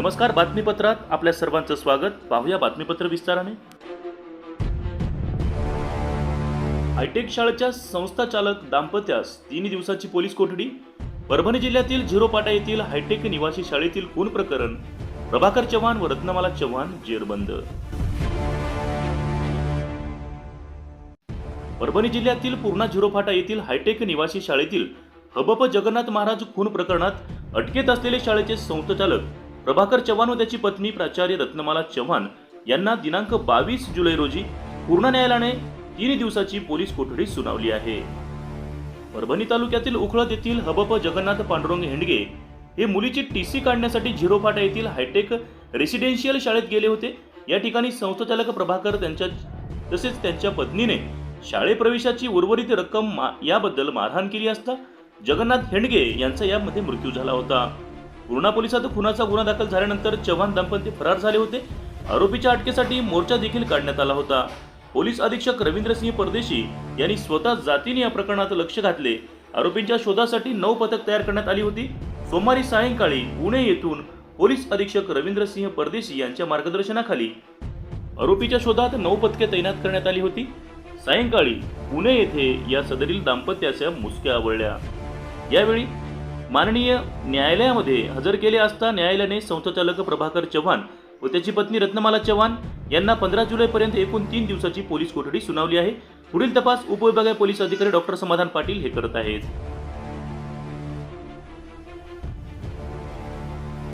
नमस्कार बातमीपत्रात आपल्या सर्वांचं स्वागत. पाहूया बातमीपत्र विस्ताराने. हायटेक शाळेच्या संस्थाचालक दाम्पत्यास तीन दिवसाची पोलीस कोठडी. परभणी जिल्ह्यातील झिरोपाटा येथील हायटेक निवासी शाळेतील खून प्रकरण. प्रभाकर चव्हाण व रत्नमाला चव्हाण जेरबंद. परभणी जिल्ह्यातील पूर्णा झिरोफाटा येथील हायटेक निवासी शाळेतील हबप जगन्नाथ महाराज खून प्रकरणात अटकेत असलेले शाळेचे संस्थाचालक प्रभाकर चव्हाण व त्याची पत्नी प्राचार्य रत्नमाला चव्हाण यांना दिनांक बावीस जुलै रोजी पूर्ण न्यायालयाने तीन दिवसाची पोलीस कोठडी सुनावली आहे. परभणी तालुक्यातील उखळत येथील हबप जगन्नाथ पांडुरंग हेंडगे हे मुलीची टी सी काढण्यासाठी झिरोफाटा येथील हायटेक रेसिडेन्शियल शाळेत गेले होते. या ठिकाणी संस्थाचालक प्रभाकर त्यांच्या तसेच त्यांच्या पत्नीने शाळे प्रवेशाची उर्वरित रक्कम मा- याबद्दल मारहाण केली असता जगन्नाथ हेंडगे यांचा यामध्ये मृत्यू झाला होता. पूर्णा पोलिसात खुनाचा गुन्हा दाखल झाल्यानंतर चव्हाण दंपती फरार झाले होते. आरोपीच्या अटकेसाठी मोर्चा देखील काढण्यात आला होता. पोलीस अधीक्षक रवींद्रसिंह परदेशी यांनी स्वतः जातीने या प्रकरणात लक्ष घातले. आरोपींच्या शोधासाठी नऊ पथक तयार करण्यात आली होती. सोमवारी सायंकाळी पुणे येथून पोलीस अधीक्षक रवींद्रसिंह परदेशी यांच्या मार्गदर्शनाखाली आरोपीच्या शोधात नऊ पथके तैनात करण्यात आली होती. सायंकाळी पुणे येथे या सदरील दाम्पत्याच्या मुसक्या आवळल्या. यावेळी माननीय न्यायालयामध्ये हजर केले असता न्यायालयाने संस्थाचालक प्रभाकर चव्हाण व त्याची पत्नी रत्नमाला चव्हाण यांना पंधरा जुलैपर्यंत एकूण तीन दिवसाची पोलीस कोठडी सुनावली आहे. पुढील तपास उपविभागीय पोलीस अधिकारी डॉक्टर समाधान पाटील हे करत आहेत.